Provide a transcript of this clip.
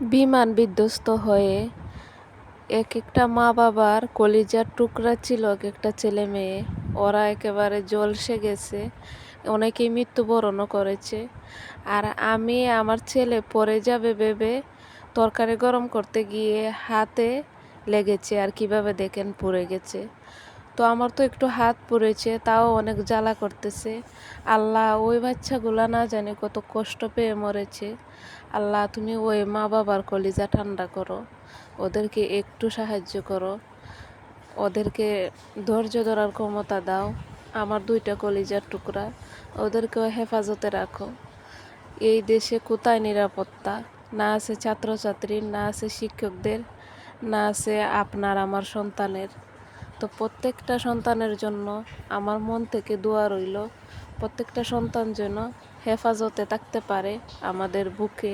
বিমান বিধ্বস্ত হয়ে এক একটা মা বাবার কলিজার টুকরা ছিল, এক একটা ছেলে মেয়ে। ওরা একেবারে জলসে গেছে, অনেকেই মৃত্যুবরণও করেছে। আর আমি আমার ছেলে পরে যাবে ভেবে তরকারি গরম করতে গিয়ে হাতে লেগেছে, আর কীভাবে দেখেন পুড়ে গেছে। তো আমার তো একটু হাত পড়েছে, তাও অনেক জ্বালা করতেছে। আল্লাহ ওই বাচ্চাগুলা না জানে কত কষ্ট পেয়ে মরেছে। আল্লাহ তুমি ওই মা বাবার কলিজা ঠান্ডা করো, ওদেরকে একটু সাহায্য করো। ওদেরকে ধৈর্য ধরার ক্ষমতা দাও, আমার দুইটা কলিজার টুকরা, ওদেরকেও হেফাজতে রাখো। এই দেশে কোথায় নিরাপত্তা? না আছে ছাত্রছাত্রীর না আছে শিক্ষকদের, না আছে আপনার আমার সন্তানের। তো প্রত্যেকটা সন্তানের জন্য আমার মন থেকে দোয়া রইল। প্রত্যেকটা সন্তান যেন হেফাজতে থাকতে পারে আমাদের বুকে।